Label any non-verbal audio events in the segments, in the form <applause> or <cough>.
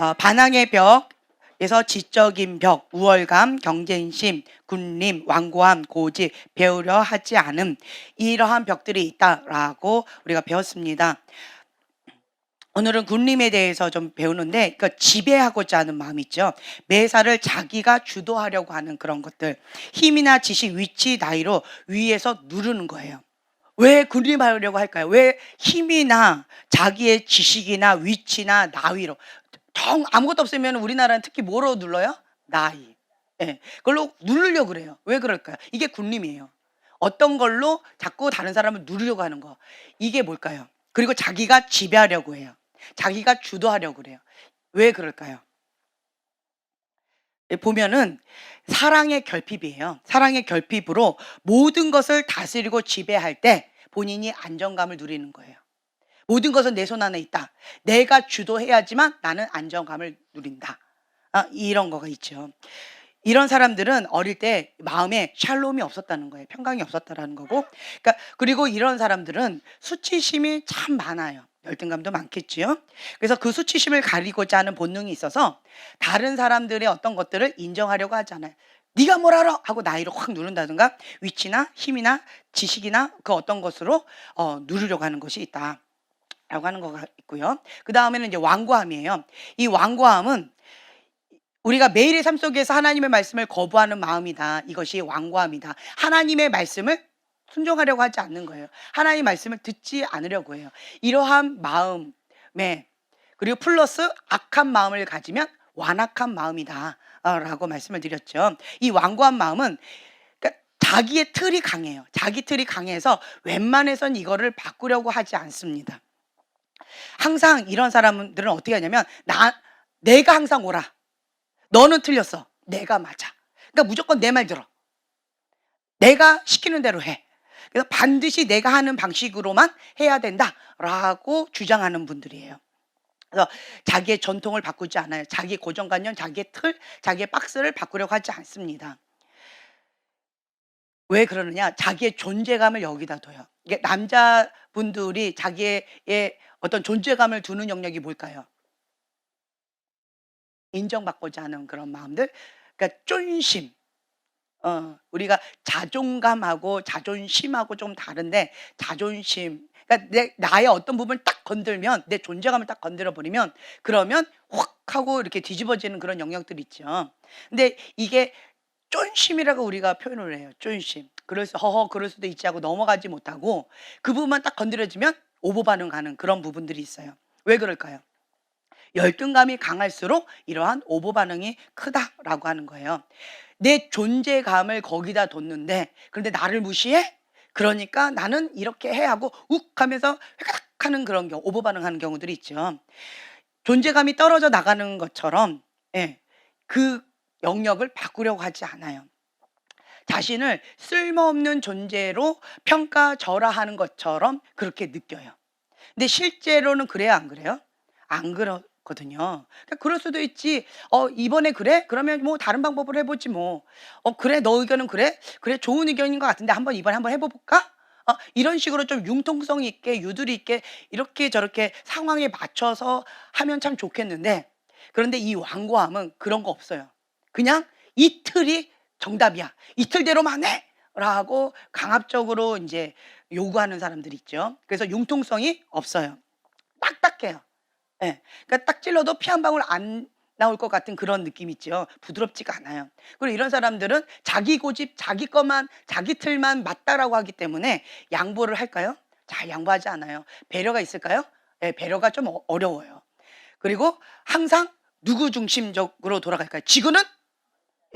어, 반항의 벽에서 지적인 벽, 우월감, 경쟁심, 군림, 완고함, 고집, 배우려 하지 않음 이러한 벽들이 있다라고 우리가 배웠습니다. 오늘은 군림에 대해서 좀 배우는데 그러니까 지배하고자 하는 마음 있죠. 매사를 자기가 주도하려고 하는 그런 것들. 힘이나 지식, 위치, 나이로 위에서 누르는 거예요. 왜 군림하려고 할까요? 왜 힘이나 자기의 지식이나 위치나 나위로 정 아무것도 없으면 우리나라는 특히 뭐로 눌러요? 나이. 예. 그걸로 누르려고 그래요. 왜 그럴까요? 이게 군림이에요. 어떤 걸로 자꾸 다른 사람을 누르려고 하는 거. 이게 뭘까요? 그리고 자기가 지배하려고 해요. 자기가 주도하려고 그래요. 왜 그럴까요? 예, 보면은 사랑의 결핍이에요. 사랑의 결핍으로 모든 것을 다스리고 지배할 때 본인이 안정감을 누리는 거예요. 모든 것은 내 손 안에 있다. 내가 주도해야지만 나는 안정감을 누린다. 아, 이런 거가 있죠. 이런 사람들은 어릴 때 마음에 샬롬이 없었다는 거예요. 평강이 없었다라는 거고. 그러니까 그리고 이런 사람들은 수치심이 참 많아요. 열등감도 많겠지요. 그래서 그 수치심을 가리고자 하는 본능이 있어서 다른 사람들의 어떤 것들을 인정하려고 하잖아요. 네가 뭘 알아? 하고 나이를 확 누른다든가 위치나 힘이나 지식이나 그 어떤 것으로 어, 누르려고 하는 것이 있다. 라고 하는 거가 있고요. 그 다음에는 이제 완고함이에요. 이 완고함은 우리가 매일의 삶 속에서 하나님의 말씀을 거부하는 마음이다. 이것이 완고함이다. 하나님의 말씀을 순종하려고 하지 않는 거예요. 하나님의 말씀을 듣지 않으려고 해요. 이러한 마음에 그리고 플러스 악한 마음을 가지면 완악한 마음이다. 어, 라고 말씀을 드렸죠. 이 완고한 마음은 그러니까 자기의 틀이 강해요. 자기 틀이 강해서 웬만해선 이거를 바꾸려고 하지 않습니다. 항상 이런 사람들은 어떻게 하냐면 나 내가 항상 옳아. 너는 틀렸어. 내가 맞아. 그러니까 무조건 내 말 들어. 내가 시키는 대로 해. 그래서 반드시 내가 하는 방식으로만 해야 된다라고 주장하는 분들이에요. 그래서 자기의 전통을 바꾸지 않아요. 자기 고정관념, 자기의 틀, 자기의 박스를 바꾸려고 하지 않습니다. 왜 그러느냐? 자기의 존재감을 여기다 둬요. 이게 남자분들이 자기의 어떤 존재감을 두는 영역이 뭘까요? 인정받고자 하는 그런 마음들. 그러니까 쫀심. 어, 우리가 자존감하고 자존심하고 좀 다른데 자존심. 그러니까 내 나의 어떤 부분을 딱 건들면 내 존재감을 딱 건드려 버리면 그러면 확 하고 이렇게 뒤집어지는 그런 영역들이 있죠. 근데 이게 쫀심이라고 우리가 표현을 해요. 쫀심. 그래서 허허 그럴 수도 있지 하고 넘어가지 못하고 그 부분만 딱 건드려지면 오보 반응 가는 그런 부분들이 있어요. 왜 그럴까요? 열등감이 강할수록 이러한 오보 반응이 크다라고 하는 거예요. 내 존재감을 거기다 뒀는데 그런데 나를 무시해? 그러니까 나는 이렇게 해 하고 욱 하면서 획득 하는 그런 경우 오보 반응하는 경우들이 있죠. 존재감이 떨어져 나가는 것처럼 예, 그 영역을 바꾸려고 하지 않아요. 자신을 쓸모없는 존재로 평가절하하는 것처럼 그렇게 느껴요. 근데 실제로는 그래요, 안 그래요? 안 그렇거든요. 그러니까 그럴 수도 있지. 어, 이번에 그래? 그러면 뭐 다른 방법을 해보지 뭐. 어, 그래? 너 의견은 그래? 그래, 좋은 의견인 것 같은데 한번 이번에 한번 해볼까? 어, 이런 식으로 좀 융통성 있게 유두리 있게 이렇게 저렇게 상황에 맞춰서 하면 참 좋겠는데 그런데 이 완고함은 그런 거 없어요. 그냥 이틀이 정답이야. 이틀대로만 해. 라고 강압적으로 이제 요구하는 사람들이 있죠. 그래서 융통성이 없어요. 딱딱해요. 예. 그러니까 딱 찔러도 피 한 방울 안 나올 것 같은 그런 느낌 있죠. 부드럽지가 않아요. 그리고 이런 사람들은 자기 고집, 자기 것만, 자기 틀만 맞다라고 하기 때문에 양보를 할까요? 잘 양보하지 않아요. 배려가 있을까요? 예, 배려가 좀 어- 어려워요. 그리고 항상 누구 중심적으로 돌아갈까요? 지구는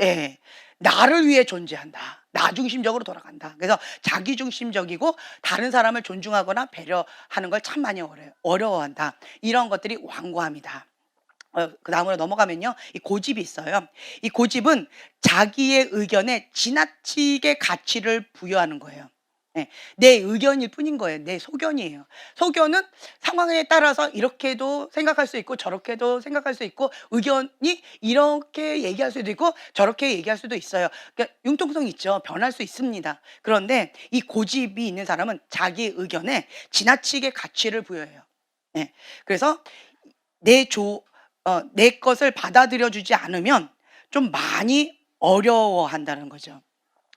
예, 나를 위해 존재한다. 나 중심적으로 돌아간다. 그래서 자기 중심적이고 다른 사람을 존중하거나 배려하는 걸 참 많이 어려요. 어려워한다. 이런 것들이 완고함이다. 어, 그 다음으로 넘어가면요. 이 고집이 있어요. 이 고집은 자기의 의견에 지나치게 가치를 부여하는 거예요. 예, 내 의견일 뿐인 거예요. 내 소견이에요. 소견은 상황에 따라서 이렇게도 생각할 수 있고 저렇게도 생각할 수 있고 의견이 이렇게 얘기할 수도 있고 저렇게 얘기할 수도 있어요. 그러니까 융통성 있죠. 변할 수 있습니다. 그런데 이 고집이 있는 사람은 자기 의견에 지나치게 가치를 부여해요. 예, 그래서 내 조, 어, 내 것을 받아들여 주지 않으면 좀 많이 어려워한다는 거죠.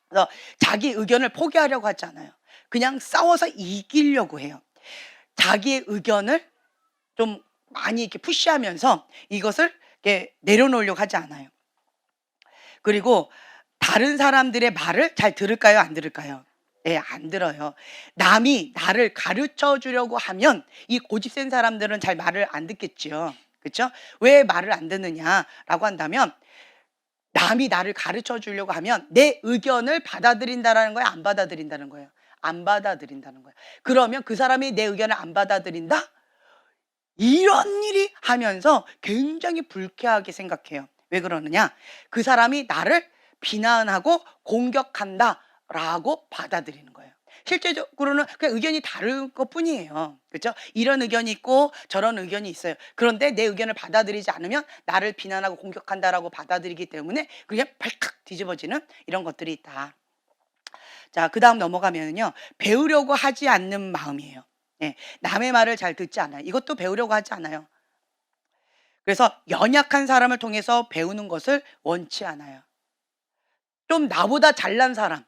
그래서 자기 의견을 포기하려고 하지 않아요. 그냥 싸워서 이기려고 해요. 자기의 의견을 좀 많이 이렇게 푸시하면서 이것을 이렇게 내려놓으려고 하지 않아요. 그리고 다른 사람들의 말을 잘 들을까요? 안 들을까요? 예, 안 들어요. 남이 나를 가르쳐 주려고 하면 이 고집 센 사람들은 잘 말을 안 듣겠지요. 그렇죠? 왜 말을 안 듣느냐라고 한다면 남이 나를 가르쳐 주려고 하면 내 의견을 받아들인다라는 거야, 안 받아들인다는 거예요. 안 받아들인다는 거예요. 그러면 그 사람이 내 의견을 안 받아들인다? 이런 일이 하면서 굉장히 불쾌하게 생각해요. 왜 그러느냐? 그 사람이 나를 비난하고 공격한다라고 받아들이는 거예요. 실제적으로는 그냥 의견이 다른 것 뿐이에요. 그렇죠? 이런 의견이 있고 저런 의견이 있어요. 그런데 내 의견을 받아들이지 않으면 나를 비난하고 공격한다라고 받아들이기 때문에 그게 발칵 뒤집어지는 이런 것들이 있다. 자, 그 다음 넘어가면요. 배우려고 하지 않는 마음이에요. 예, 남의 말을 잘 듣지 않아요. 이것도 배우려고 하지 않아요. 그래서 연약한 사람을 통해서 배우는 것을 원치 않아요. 좀 나보다 잘난 사람,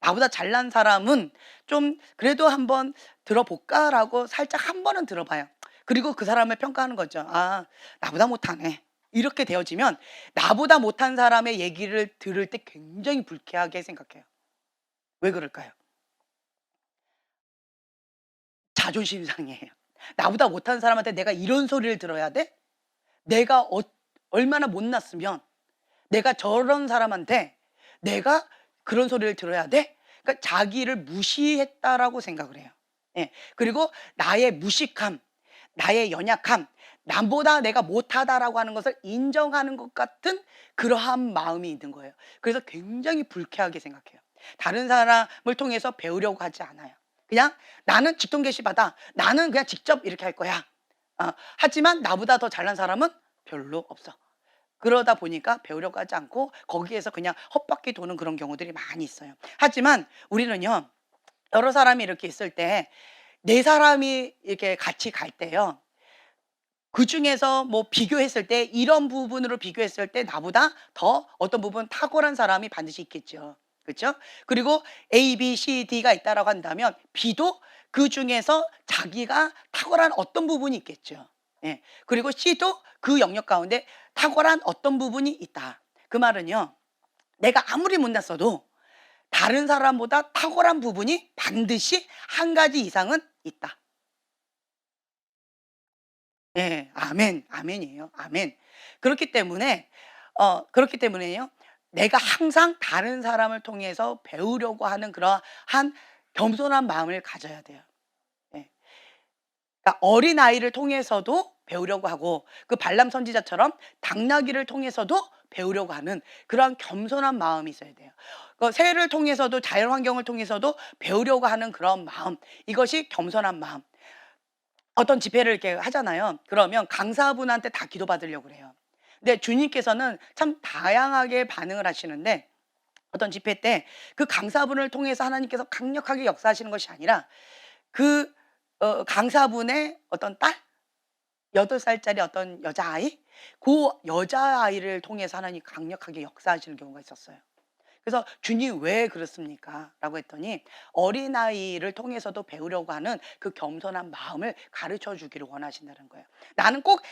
나보다 잘난 사람은 좀 그래도 한번 들어볼까라고 살짝 한 번은 들어봐요. 그리고 그 사람을 평가하는 거죠. 아, 나보다 못하네. 이렇게 되어지면 나보다 못한 사람의 얘기를 들을 때 굉장히 불쾌하게 생각해요. 왜 그럴까요? 자존심 상해요. 나보다 못한 사람한테 내가 이런 소리를 들어야 돼? 내가 어, 얼마나 못났으면 내가 저런 사람한테 내가 그런 소리를 들어야 돼? 그러니까 자기를 무시했다라고 생각을 해요. 예. 그리고 나의 무식함, 나의 연약함, 남보다 내가 못하다라고 하는 것을 인정하는 것 같은 그러한 마음이 있는 거예요. 그래서 굉장히 불쾌하게 생각해요. 다른 사람을 통해서 배우려고 하지 않아요. 그냥 나는 직통 게시받아. 나는 그냥 직접 이렇게 할 거야. 어, 하지만 나보다 더 잘난 사람은 별로 없어. 그러다 보니까 배우려고 하지 않고 거기에서 그냥 헛바퀴 도는 그런 경우들이 많이 있어요. 하지만 우리는요, 여러 사람이 이렇게 있을 때, 네 사람이 이렇게 같이 갈 때요, 그 중에서 뭐 비교했을 때, 이런 부분으로 비교했을 때 나보다 더 어떤 부분 탁월한 사람이 반드시 있겠죠. 그렇죠? 그리고 A, B, C, D가 있다라고 한다면 B도 그 중에서 자기가 탁월한 어떤 부분이 있겠죠. 예. 그리고 C도 그 영역 가운데 탁월한 어떤 부분이 있다. 그 말은요. 내가 아무리 못났어도 다른 사람보다 탁월한 부분이 반드시 한 가지 이상은 있다. 예, 아멘, 아멘이에요. 아멘. 그렇기 때문에 어 그렇기 때문에요. 내가 항상 다른 사람을 통해서 배우려고 하는 그러한 겸손한 마음을 가져야 돼요. 예. 그러니까 어린 아이를 통해서도 배우려고 하고 그 발람 선지자처럼 당나귀를 통해서도 배우려고 하는 그러한 겸손한 마음이 있어야 돼요. 그 새를 통해서도 자연 환경을 통해서도 배우려고 하는 그런 마음 이것이 겸손한 마음. 어떤 집회를 이렇게 하잖아요. 그러면 강사분한테 다 기도 받으려고 그래요. 근데 주님께서는 참 다양하게 반응을 하시는데 어떤 집회 때 그 강사분을 통해서 하나님께서 강력하게 역사하시는 것이 아니라 그 어, 강사분의 어떤 딸 여덟 살짜리 어떤 여자아이 그 여자아이를 통해서 하나님 강력하게 역사하시는 경우가 있었어요. 그래서 주님 왜 그렇습니까? 라고 했더니 어린아이를 통해서도 배우려고 하는 그 겸손한 마음을 가르쳐 주기를 원하신다는 거예요. 나는 꼭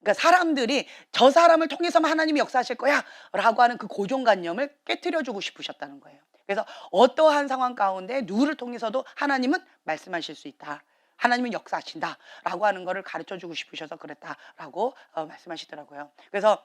그러니까 사람들이 저 사람을 통해서만 하나님이 역사하실 거야 라고 하는 그 고정관념을 깨뜨려 주고 싶으셨다는 거예요. 그래서 어떠한 상황 가운데 누구를 통해서도 하나님은 말씀하실 수 있다. 하나님은 역사하신다 라고 하는 것을 가르쳐 주고 싶으셔서 그랬다라고 어, 말씀하시더라고요. 그래서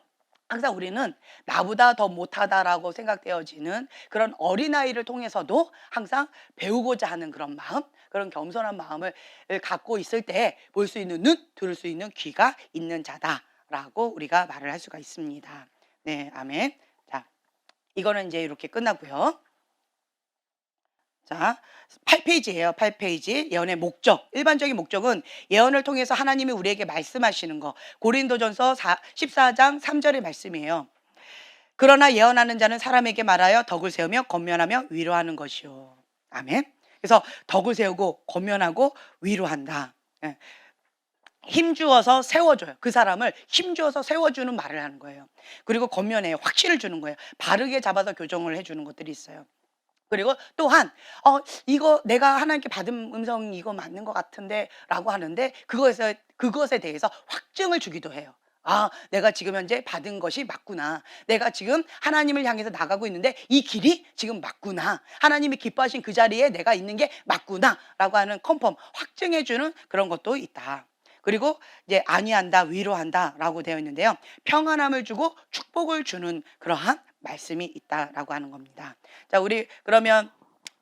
항상 우리는 나보다 더 못하다라고 생각되어지는 그런 어린아이를 통해서도 항상 배우고자 하는 그런 마음, 그런 겸손한 마음을 갖고 있을 때 볼 수 있는 눈, 들을 수 있는 귀가 있는 자다라고 우리가 말을 할 수가 있습니다. 네, 아멘. 자, 이거는 이제 이렇게 끝나고요. 자, 8페이지예요. 8페이지. 예언의 목적. 일반적인 목적은 예언을 통해서 하나님이 우리에게 말씀하시는 거. 고린도전서 14장 3절의 말씀이에요. 그러나 예언하는 자는 사람에게 말하여 덕을 세우며 권면하며 위로하는 것이요. 아멘. 그래서 덕을 세우고 권면하고 위로한다. 예. 힘주어서 세워줘요. 그 사람을 힘주어서 세워주는 말을 하는 거예요. 그리고 겉면에 확신을 주는 거예요. 바르게 잡아서 교정을 해주는 것들이 있어요. 그리고 또한 어 이거 내가 하나님께 받은 음성 이거 맞는 것 같은데라고 하는데 그것에 그것에 대해서 확증을 주기도 해요. 아, 내가 지금 현재 받은 것이 맞구나. 내가 지금 하나님을 향해서 나가고 있는데 이 길이 지금 맞구나. 하나님이 기뻐하신 그 자리에 내가 있는 게 맞구나 라고 하는 컨펌 확증해 주는 그런 것도 있다. 그리고 이제 아니한다, 위로한다 라고 되어 있는데요. 평안함을 주고 축복을 주는 그러한 말씀이 있다라고 하는 겁니다. 자, 우리 그러면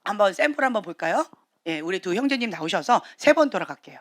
한번 샘플 한번 볼까요? 예, 우리 두 형제님 나오셔서 세 번 돌아갈게요.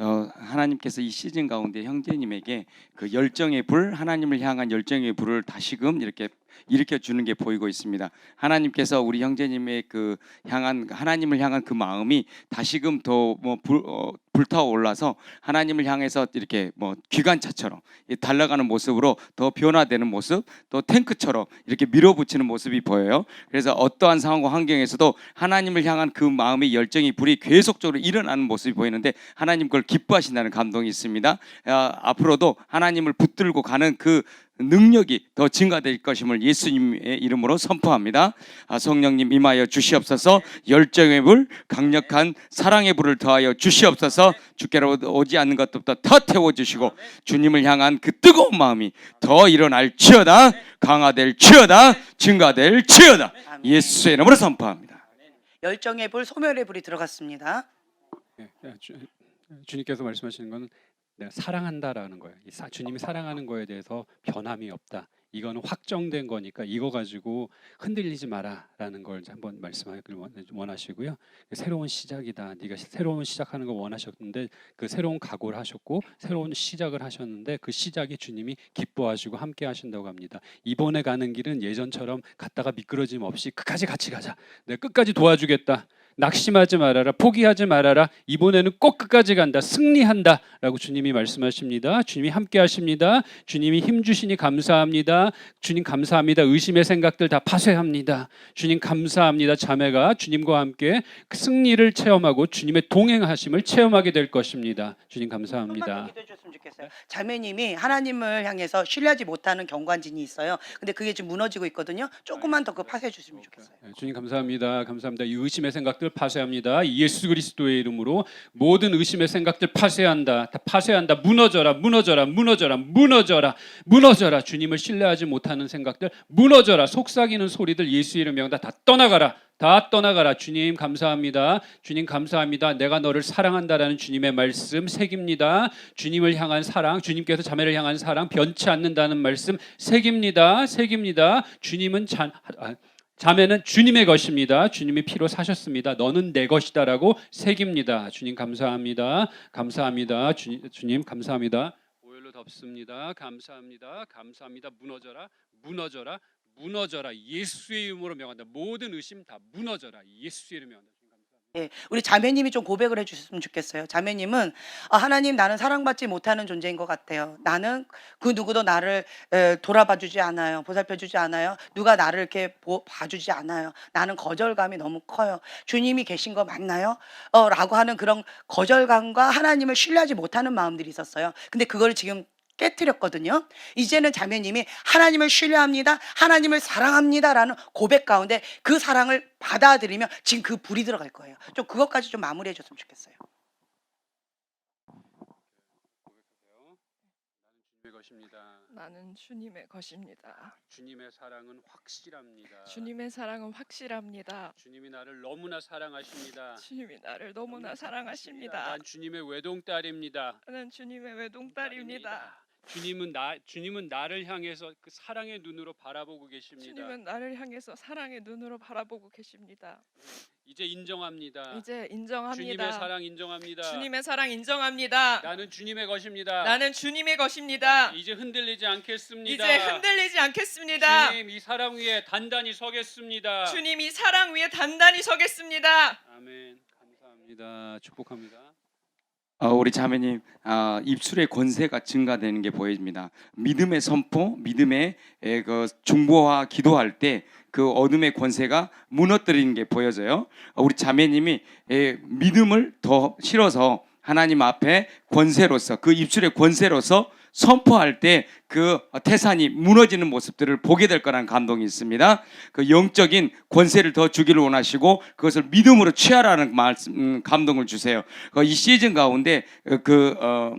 어, 하나님께서 이 시즌 가운데 형제님에게 그 열정의 불, 하나님을 향한 열정의 불을 다시금 이렇게 일으켜 주는 게 보이고 있습니다. 하나님께서 우리 형제님의 그 향한 하나님을 향한 그 마음이 다시금 더뭐 어, 불타오 올라서 하나님을 향해서 이렇게 뭐 기관차처럼 이 달려가는 모습으로 더 변화되는 모습, 또 탱크처럼 이렇게 밀어붙이는 모습이 보여요. 그래서 어떠한 상황과 환경에서도 하나님을 향한 그 마음의 열정이 불이 계속적으로 일어나는 모습이 보이는데 하나님 그걸 기뻐하신다는 감동이 있습니다. 아, 앞으로도 하나님을 붙들고 가는 그 능력이 더 증가될 것임을 예수님의 이름으로 선포합니다. 아, 성령님 임하여 주시옵소서. 열정의 불, 강력한 사랑의 불을 더하여 주시옵소서. 주께로 오지 않는 것부터 더 태워 주시고 주님을 향한 그 뜨거운 마음이 더 일어날지어다. 강화될지어다. 증가될지어다. 아멘. 예수의 이름으로 선포합니다. 열정의 불, 소멸의 불이 들어갔습니다. 예, 예, 주, 주님께서 말씀하시는 것은 내가 사랑한다라는 거예요. 이 사, 주님이 사랑하는 거에 대해서 변함이 없다. 이거는 확정된 거니까 이거 가지고 흔들리지 마라라는 걸 한번 말씀하기를 원- 원하시고요. 새로운 시작이다. 네가 시- 새로운 시작하는 거 원하셨는데 그 새로운 각오를 하셨고 새로운 시작을 하셨는데 그 시작이 주님이 기뻐하시고 함께 하신다고 합니다. 이번에 가는 길은 예전처럼 갔다가 미끄러짐 없이 끝까지 같이 가자. 내가 끝까지 도와주겠다. 낙심하지 말아라. 포기하지 말아라. 이번에는 꼭 끝까지 간다. 승리한다라고 주님이 말씀하십니다. 주님이 함께 하십니다. 주님이 힘 주시니 감사합니다. 주님 감사합니다. 의심의 생각들 다 파쇄합니다. 주님 감사합니다. 자매가 주님과 함께 그 승리를 체험하고 주님의 동행하심을 체험하게 될 것입니다. 주님 감사합니다. 자매님이 하나님을 향해서 신뢰하지 못하는 경관진이 있어요. 근데 그게 지금 무너지고 있거든요. 조금만 더 그 파쇄해 줬으면 좋겠어요. 네, 주님 감사합니다. 감사합니다. 이 의심의 생각들 파쇄합니다. 예수 그리스도의 이름으로 모든 의심의 생각들 파쇄한다. 다 파쇄한다. 무너져라. 무너져라. 무너져라. 무너져라. 무너져라. 주님을 신뢰하지 못하는 생각들 무너져라. 속삭이는 소리들 예수 이름 명다 다 떠나가라. 다 떠나가라. 주님 감사합니다. 주님 감사합니다. 내가 너를 사랑한다라는 주님의 말씀 새깁니다. 주님을 향한 사랑, 주님께서 자매를 향한 사랑 변치 않는다는 말씀 새깁니다. 새깁니다. 주님은 잔 아, 자매는 주님의 것입니다. 주님이 피로 사셨습니다. 너는 내 것이다라고 새깁니다. 주님 감사합니다. 감사합니다. 주, 주님 감사합니다. 오열로 덮습니다. 감사합니다. 감사합니다. 무너져라. 무너져라. 무너져라. 예수의 이름으로 명한다. 모든 의심 다 무너져라. 예수의 이름으로 명한다. 예, 우리 자매님이 좀 고백을 해주셨으면 좋겠어요. 자매님은 아, 하나님 나는 사랑받지 못하는 존재인 것 같아요. 나는 그 누구도 나를 에, 돌아봐주지 않아요. 보살펴주지 않아요. 누가 나를 이렇게 보, 봐주지 않아요. 나는 거절감이 너무 커요. 주님이 계신 거 맞나요? 어, 라고 하는 그런 거절감과 하나님을 신뢰하지 못하는 마음들이 있었어요. 근데 그걸 지금 깨뜨렸거든요. 이제는 자매님이 하나님을 신뢰합니다. 하나님을 사랑합니다라는 고백 가운데 그 사랑을 받아들이면 지금 그 불이 들어갈 거예요. 좀 그것까지 좀 마무리해 줬으면 좋겠어요. 나는 주님의 것입니다. 나는 주님의 것입니다. 주님의 사랑은 확실합니다. 주님의 사랑은 확실합니다. 주님이 나를 너무나 사랑하십니다. 주님이 나를 너무나 사랑하십니다. 난 주님의 외동딸입니다. 나는 주님의 외동딸입니다. 주님은 나 주님은 나를 향해서 그 사랑의 눈으로 바라보고 계십니다. 주님은 나를 향해서 사랑의 눈으로 바라보고 계십니다. 이제 인정합니다. 이제 주님의 인정합니다. 사랑 인정합니다. 주님의 사랑 인정합니다. 나는 주님의 것입니다. 나는 주님의 것입니다. 이제 흔들리지 않겠습니다. 이제 흔들리지 않겠습니다. 주님 이 사랑 위에 단단히 서겠습니다. 주님 이 사랑 위에 단단히 서겠습니다. 아멘. 감사합니다. 축복합니다. 어, 우리 자매님 아, 입술의 권세가 증가되는 게 보여집니다. 믿음의 선포, 믿음의 에, 그 중보와 기도할 때 그 어둠의 권세가 무너뜨리는 게 보여져요. 어, 우리 자매님이 에, 믿음을 더 실어서 하나님 앞에 권세로서 그 입술의 권세로서 선포할 때 그 태산이 무너지는 모습들을 보게 될 거라는 감동이 있습니다. 그 영적인 권세를 더 주기를 원하시고 그것을 믿음으로 취하라는 말씀 음, 감동을 주세요. 그이 시즌 가운데 어, 그 어,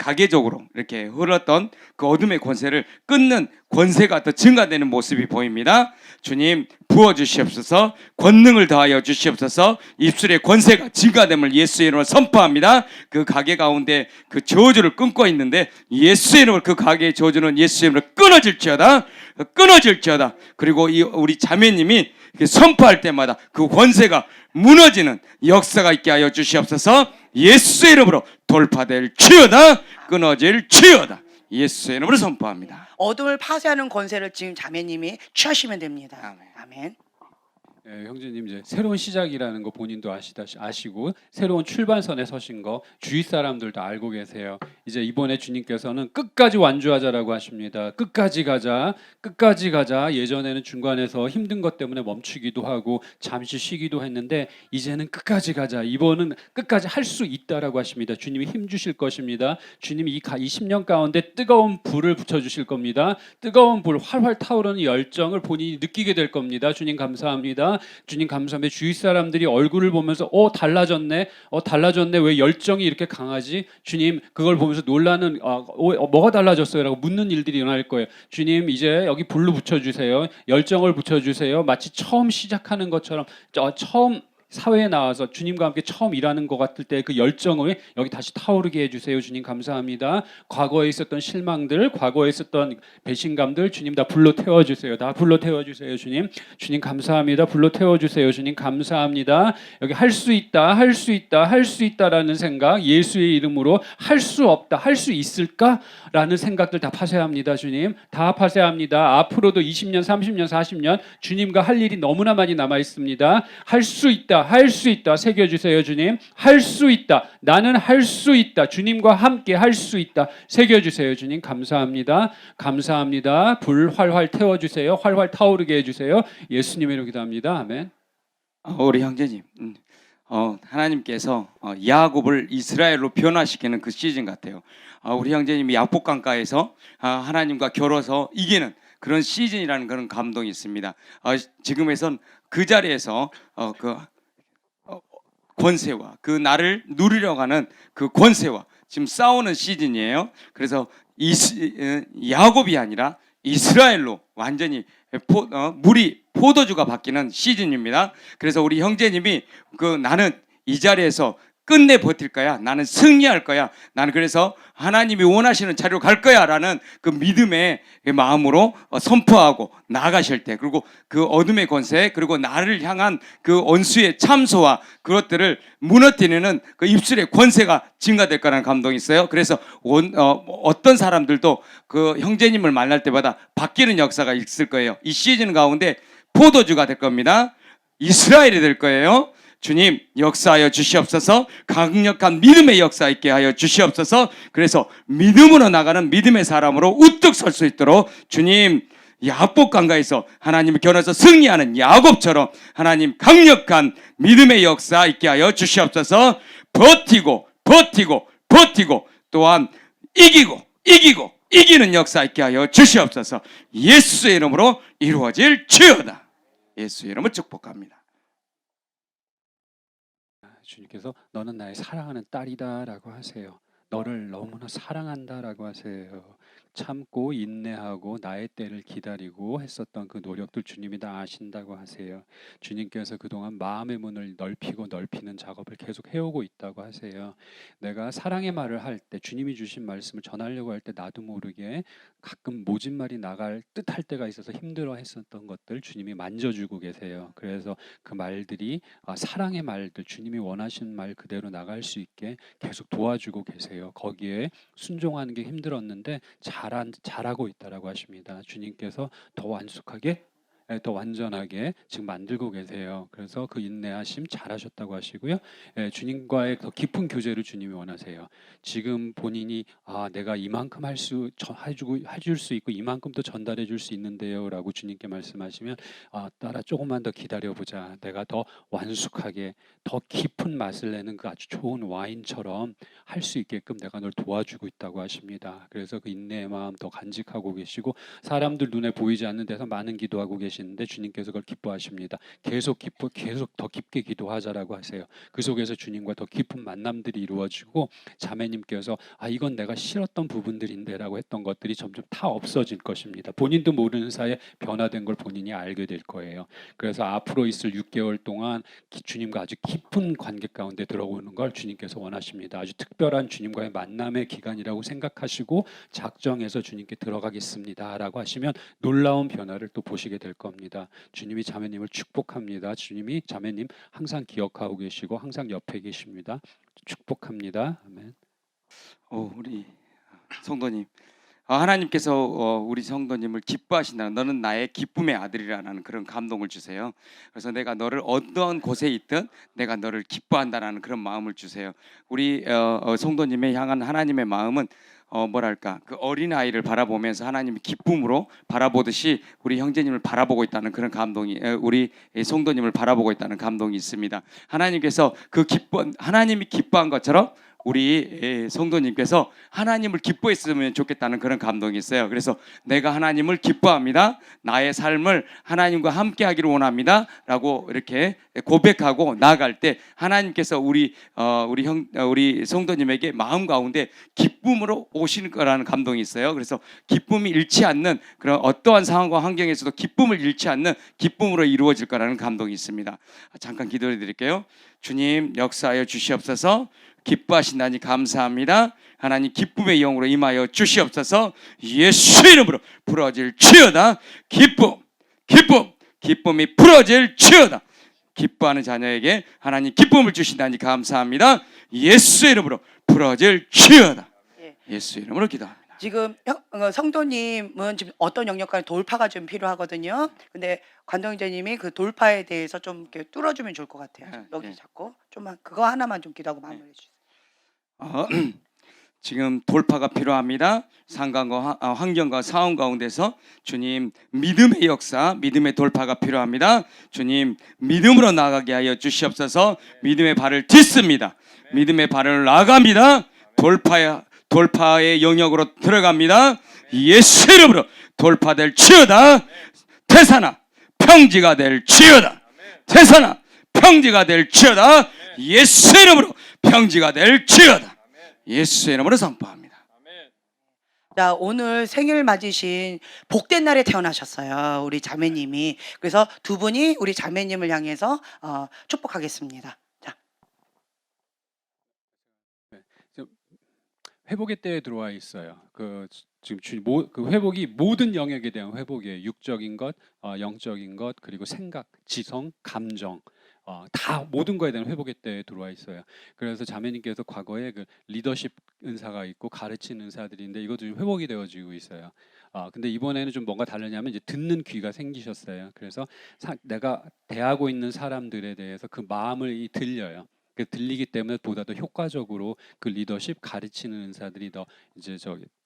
가계적으로 이렇게 흘렀던 그 어둠의 권세를 끊는 권세가 더 증가되는 모습이 보입니다. 주님 부어 주시옵소서 권능을 더하여 주시옵소서 입술의 권세가 증가됨을 예수의 이름으로 선포합니다. 그 가게 가운데 그 저주를 끊고 있는데 예수의 이름으로 그 가게의 저주는 예수의 이름으로 끊어질지어다 끊어질지어다 그리고 이 우리 자매님이 선포할 때마다 그 권세가 무너지는 역사가 있게 하여 주시옵소서 예수의 이름으로 돌파될 치여다 끊어질 치여다 예수의 이름으로 선포합니다. 어둠을 파쇄하는 권세를 지금 자매님이 취하시면 됩니다. 아멘. 아멘. 예, 형제님 이제 새로운 시작이라는 거 본인도 아시다 아시고 새로운 출발선에 서신 거 주위 사람들도 알고 계세요. 이제 이번에 주님께서는 끝까지 완주하자라고 하십니다. 끝까지 가자, 끝까지 가자. 예전에는 중간에서 힘든 것 때문에 멈추기도 하고 잠시 쉬기도 했는데 이제는 끝까지 가자. 이번은 끝까지 할 수 있다라고 하십니다. 주님이 힘 주실 것입니다. 주님이 이, 가, 이 10년 가운데 뜨거운 불을 붙여 주실 겁니다. 뜨거운 불, 활활 타오르는 열정을 본인이 느끼게 될 겁니다. 주님 감사합니다. 주님 감사합니다. 주위 사람들이 얼굴을 보면서 어 달라졌네, 어 달라졌네. 왜 열정이 이렇게 강하지? 주님 그걸 보면서 놀라는 어, 어, 뭐가 달라졌어요라고 묻는 일들이 일어날 거예요. 주님 이제 여기 불로 붙여주세요. 열정을 붙여주세요. 마치 처음 시작하는 것처럼 저 처음 사회에 나와서 주님과 함께 처음 일하는 것 같을 때 그 열정을 여기 다시 타오르게 해주세요. 주님 감사합니다. 과거에 있었던 실망들, 과거에 있었던 배신감들 주님 다 불로 태워주세요. 다 불로 태워주세요. 주님. 주님 감사합니다. 불로 태워주세요. 주님 감사합니다. 여기 할 수 있다, 할 수 있다, 할 수 있다라는 생각, 예수의 이름으로 할 수 없다, 할 수 있을까라는 생각들 다 파쇄합니다. 주님. 다 파쇄합니다. 앞으로도 20년, 30년, 40년 주님과 할 일이 너무나 많이 남아 있습니다. 할 수 있다, 할 수 있다. 새겨 주세요, 주님. 할 수 있다. 나는 할 수 있다. 주님과 함께 할 수 있다. 새겨 주세요, 주님. 감사합니다. 감사합니다. 불 활활 태워 주세요. 활활 타오르게 해 주세요. 예수님의 이름으로 기도합니다. 아멘. 어, 우리 형제님, 음, 어, 하나님께서 어, 야곱을 이스라엘로 변화시키는 그 시즌 같아요. 어, 우리 형제님이 야복 강가에서 아, 하나님과 겨뤄서 이기는 그런 시즌이라는 그런 감동이 있습니다. 어, 지금에선 그 자리에서 어, 그 어, 권세와 그 나를 누리려고 하는 그 권세와 지금 싸우는 시즌이에요. 그래서 이스, 어, 야곱이 아니라 이스라엘로 완전히 포, 어, 물이 포도주가 바뀌는 시즌입니다. 그래서 우리 형제님이 그 나는 이 자리에서 끝내 버틸 거야. 나는 승리할 거야. 나는 그래서 하나님이 원하시는 자리로 갈 거야 라는 그 믿음의 마음으로 어, 선포하고 나가실 때 그리고 그 어둠의 권세 그리고 나를 향한 그 원수의 참소와 그것들을 무너뜨리는 그 입술의 권세가 증가될 거라는 감동이 있어요. 그래서 원, 어, 어떤 사람들도 그 형제님을 만날 때마다 바뀌는 역사가 있을 거예요. 이 시즌 가운데 포도주가 될 겁니다. 이스라엘이 될 거예요. 주님 역사하여 주시옵소서. 강력한 믿음의 역사 있게 하여 주시옵소서. 그래서 믿음으로 나가는 믿음의 사람으로 우뚝 설 수 있도록 주님 야복 강가에서 하나님을 겨눠서 승리하는 야곱처럼 하나님 강력한 믿음의 역사 있게 하여 주시옵소서. 버티고 버티고 버티고 또한 이기고 이기고 이기는 역사 있게 하여 주시옵소서. 예수의 이름으로 이루어질 치여다. 예수의 이름으로 축복합니다. 주님께서 너는 나의 사랑하는 딸이다라고 하세요. 너를 너무나 사랑한다라고 하세요. 참고 인내하고 나의 때를 기다리고 했었던 그 노력들 주님이 다 아신다고 하세요. 주님께서 그동안 마음의 문을 넓히고 넓히는 작업을 계속 해오고 있다고 하세요. 내가 사랑의 말을 할 때 주님이 주신 말씀을 전하려고 할 때 나도 모르게 가끔 모진 말이 나갈 듯할 때가 있어서 힘들어 했었던 것들 주님이 만져주고 계세요. 그래서 그 말들이 아, 사랑의 말들 주님이 원하시는 말 그대로 나갈 수 있게 계속 도와주고 계세요. 거기에 순종하는 게 힘들었는데 잘한 잘하고 있다라고 하십니다. 주님께서 더 완숙하게 예, 더 완전하게 지금 만들고 계세요. 그래서 그 인내하심 잘하셨다고 하시고요. 예, 주님과의 더 깊은 교제를 주님이 원하세요. 지금 본인이 아 내가 이만큼 할 수 해주고 해줄 수 있고 이만큼 또 전달해 줄 수 있는데요라고 주님께 말씀하시면 아 따라 조금만 더 기다려 보자. 내가 더 완숙하게 더 깊은 맛을 내는 그 아주 좋은 와인처럼 할 수 있게끔 내가 널 도와주고 있다고 하십니다. 그래서 그 인내의 마음 더 간직하고 계시고 사람들 눈에 보이지 않는 데서 많은 기도하고 계시 는데 주님께서 그걸 기뻐하십니다. 계속 기뻐 계속 더 깊게 기도하자라고 하세요. 그 속에서 주님과 더 깊은 만남들이 이루어지고 자매님께서 아 이건 내가 싫었던 부분들인데라고 했던 것들이 점점 다 없어질 것입니다. 본인도 모르는 사이에 변화된 걸 본인이 알게 될 거예요. 그래서 앞으로 있을 6개월 동안 기- 주님과 아주 깊은 관계 가운데 들어오는 걸 주님께서 원하십니다. 아주 특별한 주님과의 만남의 기간이라고 생각하시고 작정해서 주님께 들어가겠습니다라고 하시면 놀라운 변화를 또 보시게 될 겁니다. 주님이 자매님을 축복합니다. 주님이 자매님 항상 기억하고 계시고 항상 옆에 계십니다. 축복합니다. 아멘. 어, 우리 성도님, 아, 하나님께서 어, 우리 성도님을 기뻐하신다는 너는 나의 기쁨의 아들이라는 그런 감동을 주세요. 그래서 내가 너를 어떤 곳에 있든 내가 너를 기뻐한다라는 그런 마음을 주세요. 우리 어, 어, 성도님의 향한 하나님의 마음은 어, 뭐랄까 그 어린 아이를 바라보면서 하나님이 기쁨으로 바라보듯이 우리 형제님을 바라보고 있다는 그런 감동이 에, 우리 이 성도님을 바라보고 있다는 감동이 있습니다. 하나님께서 그 기뻐 하나님이 기뻐한 것처럼 우리 예, 성도님께서 하나님을 기뻐했으면 좋겠다는 그런 감동이 있어요. 그래서 내가 하나님을 기뻐합니다. 나의 삶을 하나님과 함께 하기를 원합니다 라고 이렇게 고백하고 나아갈 때 하나님께서 우리 어, 우리 형 어, 우리 성도님에게 마음 가운데 기쁨으로 오시는 거라는 감동이 있어요. 그래서 기쁨이 잃지 않는 그런 어떠한 상황과 환경에서도 기쁨을 잃지 않는 기쁨으로 이루어질 거라는 감동이 있습니다. 잠깐 기도해 드릴게요. 주님 역사하여 주시옵소서. 기뻐하신다니 감사합니다. 하나님 기쁨의 영으로 임하여 주시옵소서. 예수 이름으로 풀어질 치여다. 기쁨, 기쁨, 기쁨이 풀어질 치여다. 기뻐하는 자녀에게 하나님 기쁨을 주신다니 감사합니다. 예수 이름으로 풀어질 치여다. 예. 예수 이름으로 기도합니다. 지금 형- 어, 성도님은 지금 어떤 영역까지 돌파가 좀 필요하거든요. 근데 관동재님이 그 돌파에 대해서 좀 이렇게 뚫어주면 좋을 것 같아요. 네, 여기 네. 잡고 좀만 그거 하나만 좀 기도하고 마무리해 주세요. 어, <clears throat> 지금 돌파가 필요합니다. 상관과 화- 아, 환경과 상황 가운데서 주님 믿음의 역사, 믿음의 돌파가 필요합니다. 주님 믿음으로 나가게 하여 주시옵소서. 믿음의 발을 딛습니다. 믿음의 발을 나갑니다. 돌파의 돌파의 영역으로 들어갑니다. 예수 이름으로 돌파될 치여다. 태산아 평지가 될 치여다. 태산아 평지가 될 치여다. 예수 이름으로 평지가 될 치여다. 예수 이름으로 선포합니다. 자, 오늘 생일 맞으신 복된 날에 태어나셨어요. 우리 자매님이. 그래서 두 분이 우리 자매님을 향해서 어, 축복하겠습니다. 자, 회복의 때에 들어와 있어요. 그 지금 그 회복이 모든 영역에 대한 회복이에요. 육적인 것, 어, 영적인 것, 그리고 생각, 지성, 감정. 어, 다 모든 거에 대한 회복의 때에 들어와 있어요. 그래서 자매님께서 과거에 그 리더십 은사가 있고 가르치는 은사들인데 이것도 좀 회복이 되어지고 있어요. 아 근데 이번에는 좀 뭔가 다르냐면 이제 듣는 귀가 생기셨어요. 그래서 사, 내가 대하고 있는 사람들에 대해서 그 마음을 이 들려요. 그 들리기 때문에 보다 더 효과적으로 그 리더십 가르치는 은사들이 더 이제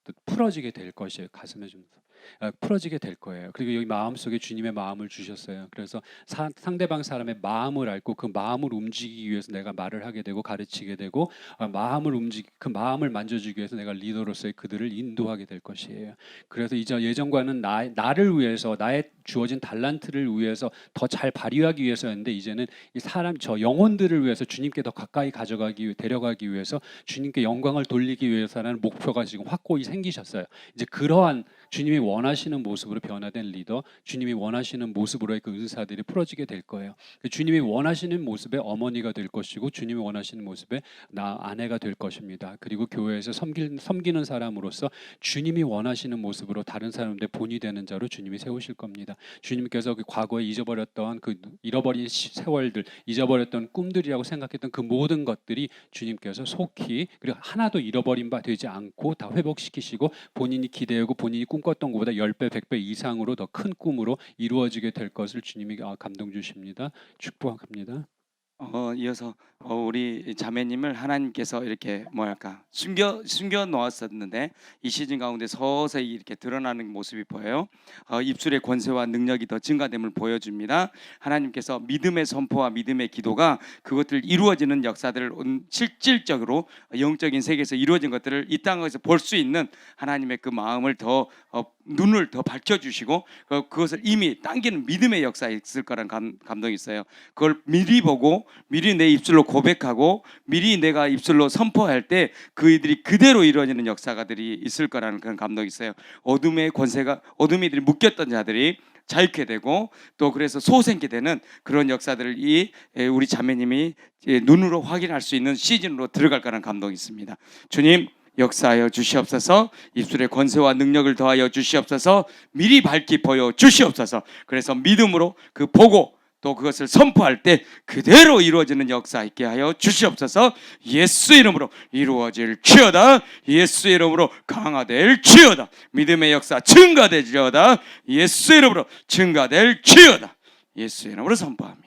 또 풀어지게 될 것이에요. 가슴에 좀 아, 풀어지게 될 거예요. 그리고 여기 마음 속에 주님의 마음을 주셨어요. 그래서 사, 상대방 사람의 마음을 알고 그 마음을 움직이기 위해서 내가 말을 하게 되고 가르치게 되고 아, 마음을 움직 그 마음을 만져주기 위해서 내가 리더로서의 그들을 인도하게 될 것이에요. 그래서 이제 예전과는 나, 나를 위해서 나의 주어진 달란트를 위해서 더 잘 발휘하기 위해서였는데 이제는 이 사람 저 영혼들을 위해서 주님께 더 가까이 가져가기 데려가기 위해서 주님께 영광을 돌리기 위해서라는 목표가 지금 확고히 생기셨어요. 이제 그러한 주님이 원하시는 모습으로 변화된 리더, 주님이 원하시는 모습으로의 그 은사들이 풀어지게 될 거예요. 그 주님이 원하시는 모습의 어머니가 될 것이고 주님이 원하시는 모습의 나 아내가 될 것입니다. 그리고 교회에서 섬기, 섬기는 사람으로서 주님이 원하시는 모습으로 다른 사람들의 본이 되는 자로 주님이 세우실 겁니다. 주님께서 그 과거에 잊어버렸던 그 잃어버린 시- 세월들, 잊어버렸던 꿈들이라고 생각했던 그 모든 것들이 주님께서 속히 그리고 하나도 잃어버린 바 되지 않고 다 회복시키시고 본인이 기대하고 본인이 꿈 꿈꿨던 것보다 10배, 100배 이상으로 더 큰 꿈으로 이루어지게 될 것을 주님이 아, 감동 주십니다. 축복합니다. 어, 이어서 어, 우리 자매님을 하나님께서 이렇게 뭐랄까 숨겨 숨겨 놓았었는데 이 시즌 가운데 서서히 이렇게 드러나는 모습이 보여요. 어, 입술의 권세와 능력이 더 증가됨을 보여줍니다. 하나님께서 믿음의 선포와 믿음의 기도가 그것들 이루어지는 역사들을 온- 실질적으로 영적인 세계에서 이루어진 것들을 이 땅에서 볼 수 있는 하나님의 그 마음을 더 어, 눈을 더 밝혀주시고 어, 그것을 이미 당기는 믿음의 역사에 있을 거란 감, 감동이 있어요. 그걸 미리 보고 미리 내 입술로 고백하고 미리 내가 입술로 선포할 때 그이들이 그대로 이루어지는 역사가들이 있을 거라는 그런 감동이 있어요. 어둠의 권세가 어둠이들이 묶였던 자들이 자유케 되고 또 그래서 소생케 되는 그런 역사들을 이 에, 우리 자매님이 예, 눈으로 확인할 수 있는 시즌으로 들어갈 거라는 감동이 있습니다. 주님 역사하여 주시옵소서 입술의 권세와 능력을 더하여 주시옵소서 미리 밝히 보여 주시옵소서 그래서 믿음으로 그 보고 또 그것을 선포할 때 그대로 이루어지는 역사 있게 하여 주시옵소서. 예수 이름으로 이루어질 치어다. 예수 이름으로 강화될 치어다. 믿음의 역사 증가되지어다. 예수 이름으로 증가될 치어다. 예수 이름으로 선포합니다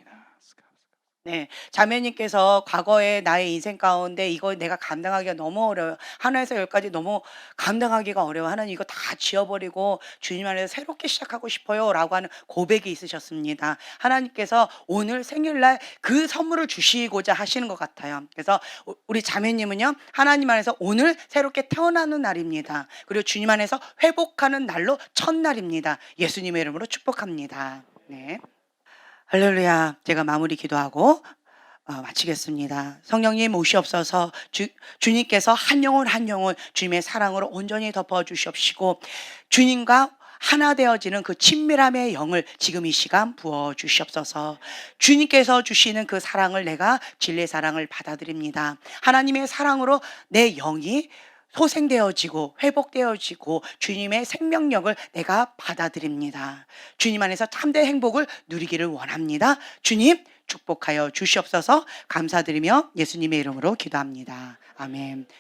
네, 자매님께서 과거에 나의 인생 가운데 이거 내가 감당하기가 너무 어려워요. 하나에서 열까지 너무 감당하기가 어려워. 하나님 이거 다 지워버리고 주님 안에서 새롭게 시작하고 싶어요 라고 하는 고백이 있으셨습니다. 하나님께서 오늘 생일날 그 선물을 주시고자 하시는 것 같아요. 그래서 우- 우리 자매님은요 하나님 안에서 오늘 새롭게 태어나는 날입니다. 그리고 주님 안에서 회복하는 날로 첫날입니다. 예수님의 이름으로 축복합니다. 네. 할렐루야. 제가 마무리 기도하고 어, 마치겠습니다. 성령님 오시옵소서 주, 주님께서 한 영혼 한 영혼 주님의 사랑으로 온전히 덮어 주시옵시고 주님과 하나 되어지는 그 친밀함의 영을 지금 이 시간 부어 주시옵소서. 주님께서 주시는 그 사랑을 내가 진리의 사랑을 받아들입니다. 하나님의 사랑으로 내 영이 소생되어지고 회복되어지고 주님의 생명력을 내가 받아들입니다. 주님 안에서 참된 행복을 누리기를 원합니다. 주님 축복하여 주시옵소서 감사드리며 예수님의 이름으로 기도합니다. 아멘.